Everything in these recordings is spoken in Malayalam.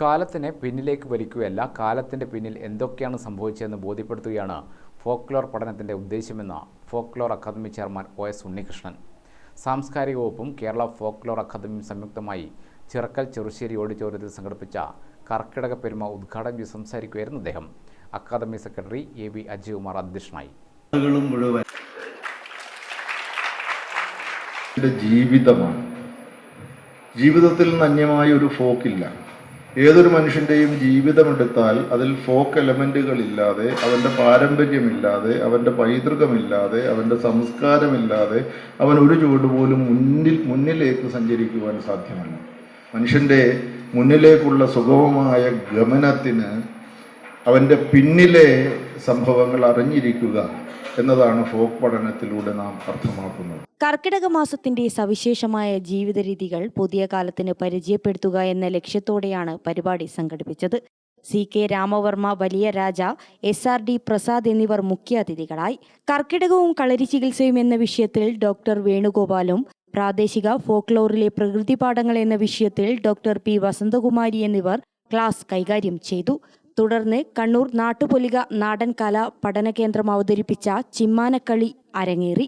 കാലത്തിനെ പിന്നിലേക്ക് വലിക്കുകയല്ല കാലത്തിന്റെ പിന്നിൽ എന്തൊക്കെയാണ് സംഭവിച്ചതെന്ന് ബോധ്യപ്പെടുത്തുകയാണ് ഫോക്ലോർ പഠനത്തിന്റെ ഉദ്ദേശമെന്ന് folklore academy chairman O S Unnikrishnan. സാംസ്കാരിക വകുപ്പും കേരള ഫോക്ലോർ അക്കാദമിയും സംയുക്തമായി ചിറക്കൽ ചെറുശ്ശേരി ഓഡിറ്റോറിയത്തിൽ സംഘടിപ്പിച്ച കർക്കിടക പെരുമ ഉദ്ഘാടനം ചെയ്ത് സംസാരിക്കുകയായിരുന്നു അദ്ദേഹം. Academy secretary A V Ajaykumar അധ്യക്ഷനായി. ജീവിതമാണ്. ജീവിതത്തിൽ നിന്ന് അന്യമായ ഒരു ഫോക്കില്ല. ഏതൊരു മനുഷ്യന്റെയും ജീവിതമെടുത്താൽ അതിൽ ഫോക്ക് എലമെന്റുകളില്ലാതെ അവന്റെ പാരമ്പര്യമില്ലാതെ അവന്റെ പൈതൃകമില്ലാതെ അവന്റെ സംസ്കാരമില്ലാതെ അവൻ ഒരു ചുവട് പോലും മുന്നിൽ മുന്നിലേക്ക് സഞ്ചരിക്കുവാൻ സാധ്യമല്ല. മനുഷ്യന്റെ മുന്നിലേക്കുള്ള സുഗമമായ ഗമനത്തിന് അവന്റെ പിന്നിലെ സംഭവങ്ങൾ അറിഞ്ഞിരിക്കുക എന്നതാണ് ഫോക്ക് പഠനത്തിലൂടെ നാം അർത്ഥമാക്കുന്നത്. കർക്കിടക മാസത്തിന്റെ സവിശേഷമായ ജീവിത രീതികൾ പുതിയ കാലത്തിന് പരിചയപ്പെടുത്തുക എന്ന ലക്ഷ്യത്തോടെയാണ് പരിപാടി സംഘടിപ്പിച്ചത്. C K Ramavarma Valiya Raja S R D Prasad എന്നിവർ മുഖ്യാതിഥികളായി കർക്കിടകവും കളരി ചികിത്സയും എന്ന വിഷയത്തിൽ ഡോക്ടർ വേണുഗോപാലും പ്രാദേശിക ഫോക്ലോറിലെ പ്രകൃതി പാഠങ്ങൾ എന്ന വിഷയത്തിൽ ഡോക്ടർ പി വസന്തകുമാരി എന്നിവർ ക്ലാസ് കൈകാര്യം ചെയ്തു. തുടർന്ന് കണ്ണൂർ നാട്ടുപൊലിക നാടൻ കലാ പഠന കേന്ദ്രം അവതരിപ്പിച്ച ചിമ്മാനക്കളി അരങ്ങേറി.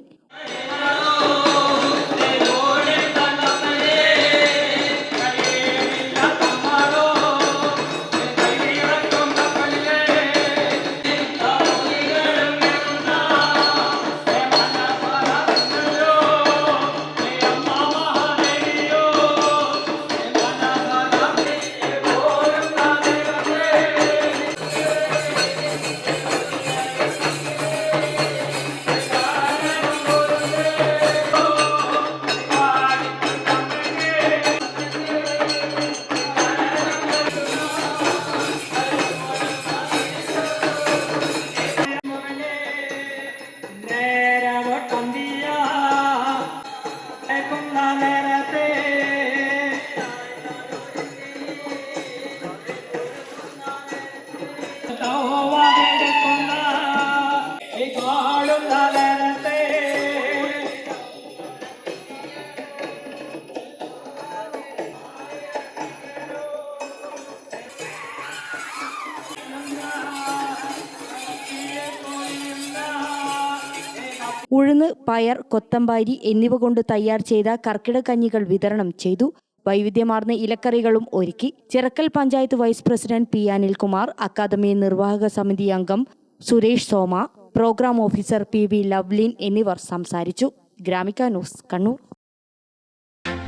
ഉഴുന്ന് പയർ കൊത്തമ്പാരി എന്നിവ കൊണ്ട് തയ്യാർ ചെയ്ത കർക്കിടക കഞ്ഞികൾ വിതരണം ചെയ്തു. വൈവിധ്യമാർന്ന ഇലക്കറികളും ഒരുക്കി Chirakkal panchayat vice president P Anilkumar academy നിർവാഹക സമിതി അംഗം Suresh Soma programme officer P V Lavlin എന്നിവർ സംസാരിച്ചു. Gramika news Kannur.